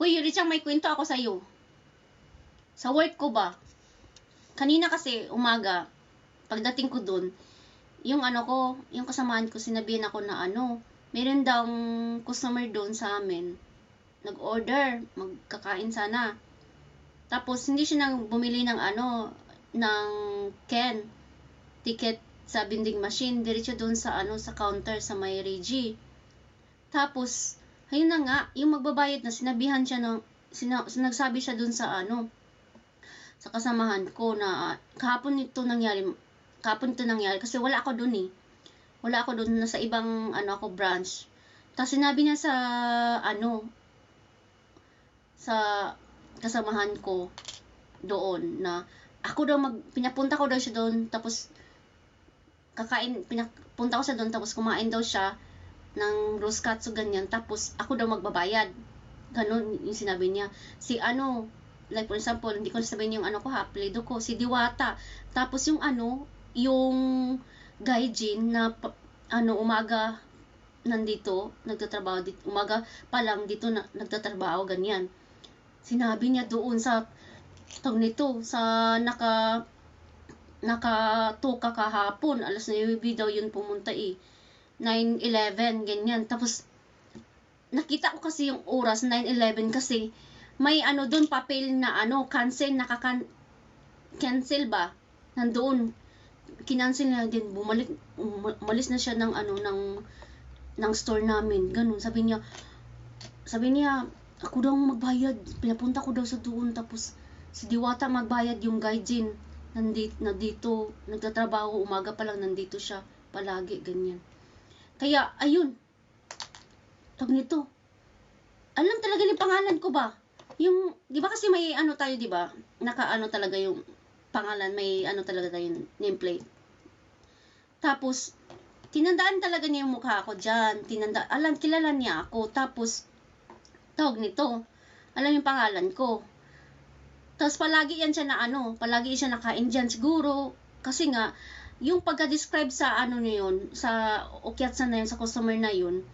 Uy, Richang, may kwento ako sa'yo. Sa work ko ba? Kanina kasi, umaga, pagdating ko dun, yung ano ko, yung kasamahan ko, sinabihan ako na ano, meron daw customer doon sa amin. Nag-order, magkakain sana. Tapos, hindi siya nang bumili ng ano, ng Ken, ticket sa vending machine, diretso doon sa ano, sa counter sa may Regi. Tapos, ayun na nga, yung magbabayad na sinabihan siya ng, sina, nagsabi siya doon sa ano, sa kasamahan ko na ah, kahapon ito nangyari, kahapon ito nangyari kasi wala ako doon eh. Wala ako doon, nasa ibang ano ako branch. Tapos sinabi niya sa ano, sa kasamahan ko doon na ako daw mag pinapunta ko daw siya doon tapos kakain pinapunta ko siya doon tapos kumain daw siya ng roast katsu ganyan tapos ako daw magbabayad. Ganun yung sinabi niya. Si ano like for example hindi ko sabihin yung ano ko ha apelido ko si Diwata. Tapos yung ano yung gaijin na ano umaga nandito nagtatrabaho dito umaga pa lang dito na, nagtatrabaho ganyan. Sinabi niya doon sa tawag nito sa naka nakatuka kahapon alas 9 daw yun pumunta eh 9-11 ganyan. Tapos nakita ko kasi yung oras 9-11 kasi may ano doon papel na ano cancel nakakan cancel ba? Nandoon. Kinancel na din. Bumalik um- umalis na siya ng ano ng ng store namin. Ganun. Sabi niya sabi niya ako daw magbayad. Pinapunta ko daw sa doon. Tapos si Diwata magbayad yung gaijin. Nandito, nandito nagtatrabaho umaga pa lang nandito siya palagi ganyan kaya ayun. Tag nito. Alam talaga ni pangalan ko ba? Yung di ba kasi may ano tayo di ba? Naka ano talaga yung pangalan may ano talaga tayo nameplate. Tapos tinandaan talaga niya yung mukha ko dyan. Tinanda alam kilala niya ako. Tapos tawag nito. Alam yung pangalan ko. Tapos palagi yan siya na ano, palagi siya nakain dyan siguro. Kasi nga, yung pagka-describe sa ano na yun, sa ukyatsan na yun, sa customer na yun,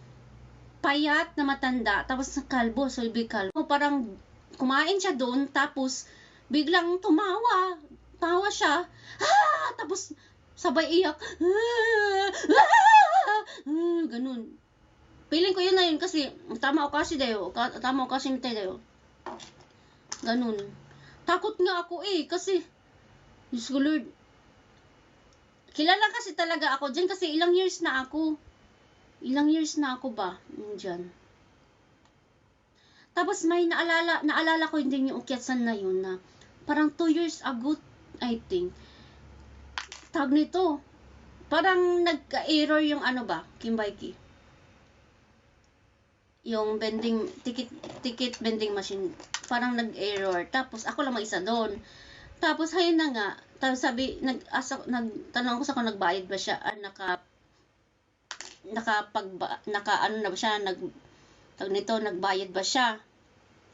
payat na matanda, tapos kalbo, big kalbo. Parang kumain siya doon, tapos biglang tumawa. Tawa siya. Ah! Tapos sabay iyak. Ah! Ah! Ah! Ganun. Feeling ko yun na yun kasi tama o kasi dayo. Ka- Tama o kasi nitay dayo. Ganun. Takot nga ako eh, kasi, Diyos ko Lord, kilala kasi talaga ako dyan kasi ilang years na ako. Ilang years na ako ba dyan. Tapos may naalala, naalala ko din yung ukyatsan na yun na parang 2 years ago, I think. Tag nito, parang nagka-error yung ano ba, Kimbaiki. Yung vending, ticket, ticket vending machine parang nag-error. Tapos ako lang mag-isa doon. Tapos hayun na nga, tapos sabi nag asa, nagtanong ko sa kung nagbayad ba siya, ah, naka nakapag naka ano na ba siya, nag tag nito nagbayad ba siya?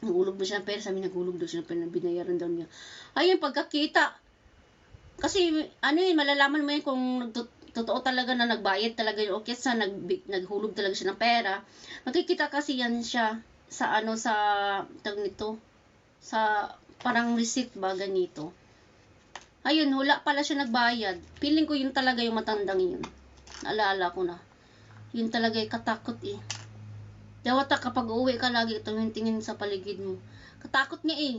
Nagulog ba siya ng pera? Sabi nagulog daw siya ng pera, binayaran daw niya. Ayun, pagkakita, kasi ano yun, malalaman mo yun kung totoo talaga na nagbayad talaga yung sa nag, naghulog talaga siya ng pera. Makikita kasi yan siya sa ano sa tag nito sa parang receipt ba ganito? Ayun wala pala siya nagbayad. Feeling ko yun talaga yung matandang yun. Naalala ko na. Yun talaga yung katakot eh. Dawata kapag uwi ka lagi tingin-tingin sa paligid mo. Katakot niya eh